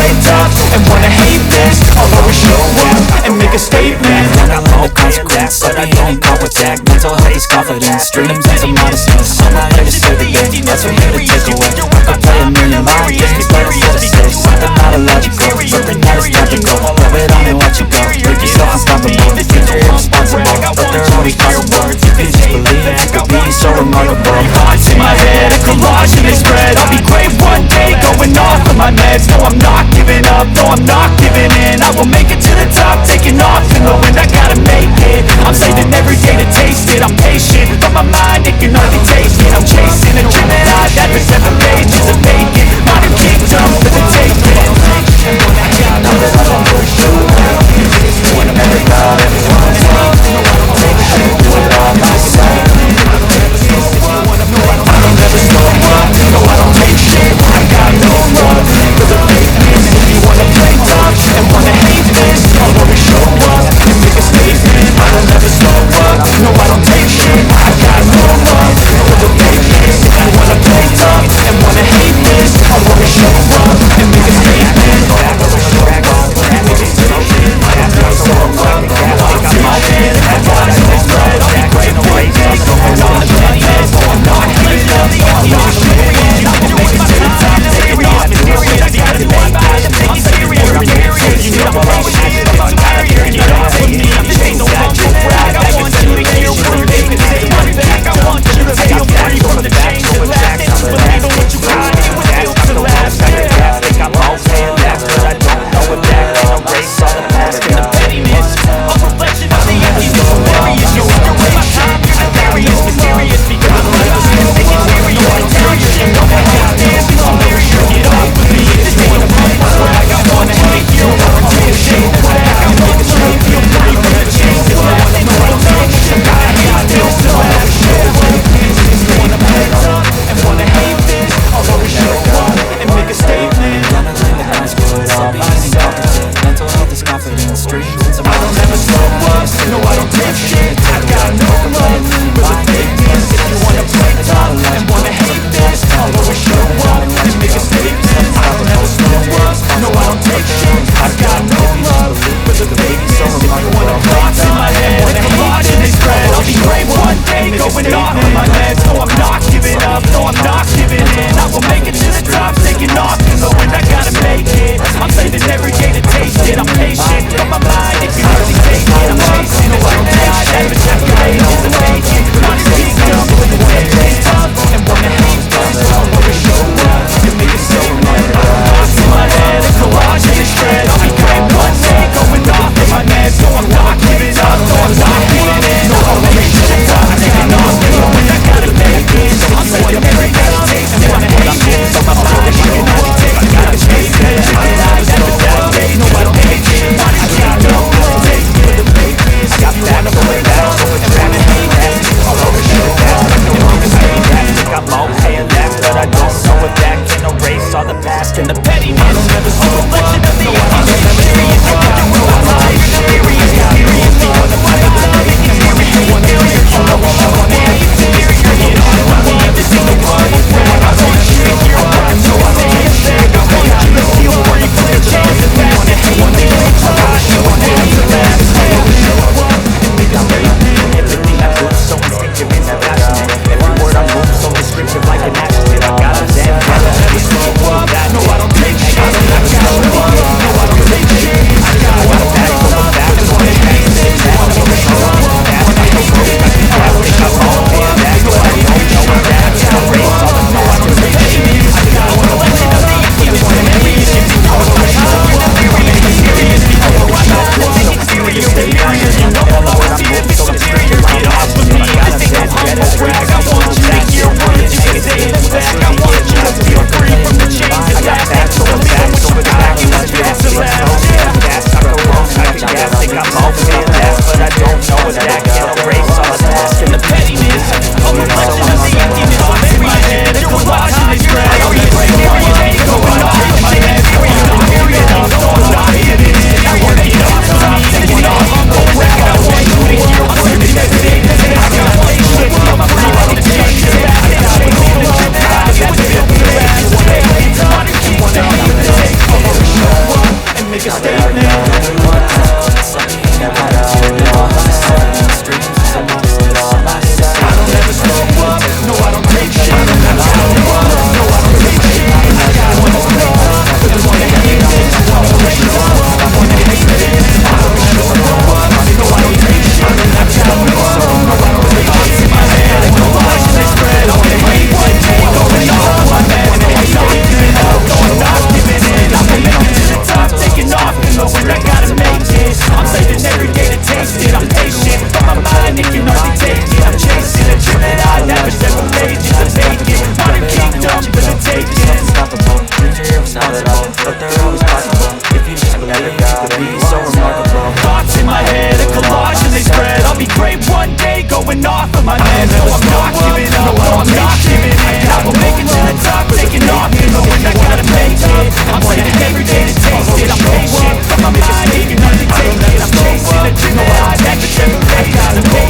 play tough And wanna hate this. I'll always show up And make a statement. And I learned the consequence of being in contact Mental health is confidence, dreams and some modestness. I'm not here to save the day, that's what here to take away. I play a million lines, just be better not giving in. I will make it to the top, taking off in the wind. I gotta make it, I'm saving every day to taste it. I'm patient, but my mind, it can hardly take it. I'm chasing a dream that I've had for seven pages of bacon Modern kingdom. and the pettiness. I don't ever pray one day going off of my man So I'm not giving up, no, I'm not giving in. I will make it to the top, taking off And when I gotta make it. I'm saving every day to taste it. I'm patient, I'm not making a mistake And I'm chasing a dream that i I gotta make